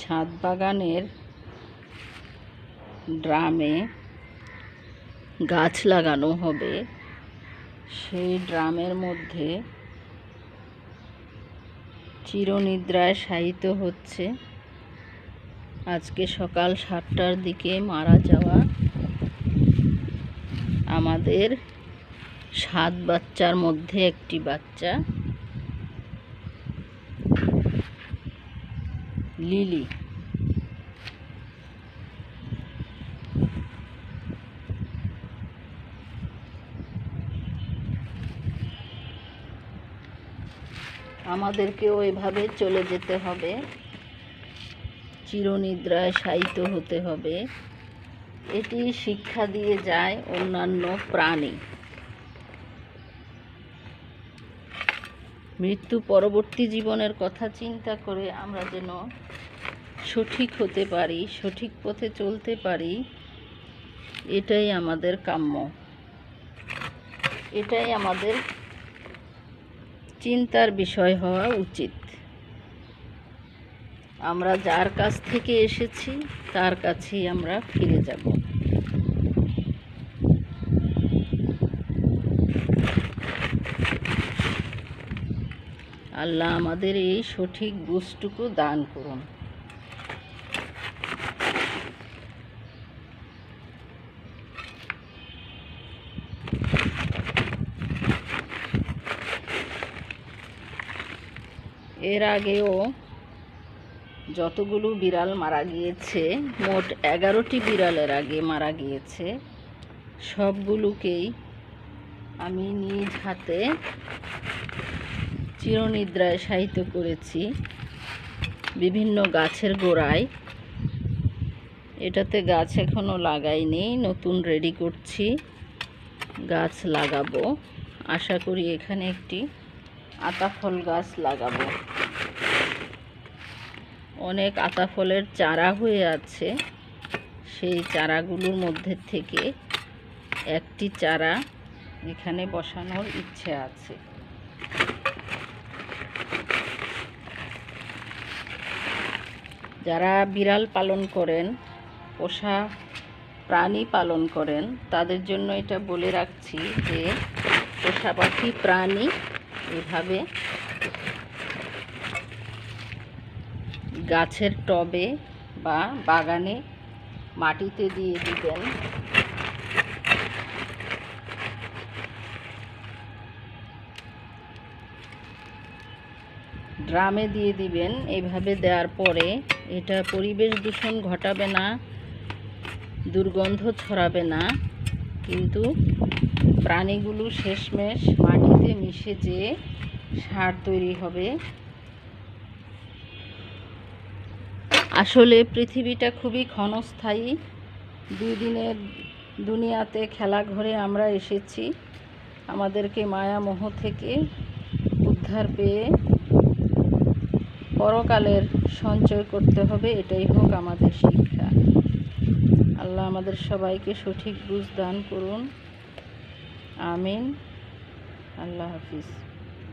ছাদ বাগানের ড্রামে গাছ লাগানো হবে। সেই ড্রামের মধ্যে চিরনিদ্রায় শায়িত হচ্ছে। আজকে সকাল সাতটার দিকে মারা যাওয়া আমাদের সাত বাচ্চার মধ্যে একটি বাচ্চা। লিলি। আমাদেরকেও এভাবে চলে যেতে হবে। চিরনিদ্রায় শায়িত হতে হবে। এটি শিক্ষা দিয়ে যায় অন্যান্য প্রাণী। মৃত্যু পরবর্তী জীবনের কথা চিন্তা করে আমরা যেন সঠিক হতে পারি, সঠিক পথে চলতে পারি, এটাই আমাদের কাম্য। এটাই আমাদের চিন্তার বিষয় হওয়া উচিত। আমরা যার কাছ থেকে এসেছি, তার কাছেই আমরা ফিরে যাব। আল্লাহ আমাদের এই সঠিক বুঝটুকু দান করুন। এর আগেও যতগুলো বিড়াল মারা গিয়েছে, মোট এগারোটি বিড়ালের আগে মারা গিয়েছে। সবগুলোকেই আমি নিজ হাতে চিরনিদ্রায় শায়িত করেছি বিভিন্ন গাছের গোড়ায়। এটাতে গাছ এখনও লাগাইনি নতুন রেডি করছি। গাছ লাগাবো। আশা করি এখানে একটি আতা ফল গাছ লাগাবো। অনেক আতা ফলের চারা হয়ে আছে। সেই চারাগুলোর মধ্যে থেকে একটি চারা এখানে বসানোর ইচ্ছে আছে। যারা বিড়াল পালন করেন, পোষা প্রাণী পালন করেন, তাদের জন্য এটা বলে রাখছি যে পোষা পাখি প্রাণী এভাবে গাছের টবে বা বাগানে মাটিতে দিয়ে দিবেন ড্রামে দিয়ে দিবেন। এইভাবে দেওয়ার পরে এটা পরিবেশ দূষণ ঘটাবে না, দুর্গন্ধ ছড়াবে না। কিন্তু প্রাণীগুলো শেষমেশ মাটিতে মিশে যেয়ে সার তৈরি হবে। আসলে পৃথিবীটা খুবই ক্ষণস্থায়ী। দুই দিনের দুনিয়াতে খেলা ঘরে আমরা এসেছি। আমাদেরকে মায়া মোহ থেকে উদ্ধার পেয়ে পরকালের সঞ্চয় করতে হবে, এটাই হোক আমাদের শিক্ষা। আল্লাহ আমাদের সবাইকে সঠিক বুঝ দান করুন। আমিন। আল্লাহ হাফিজ।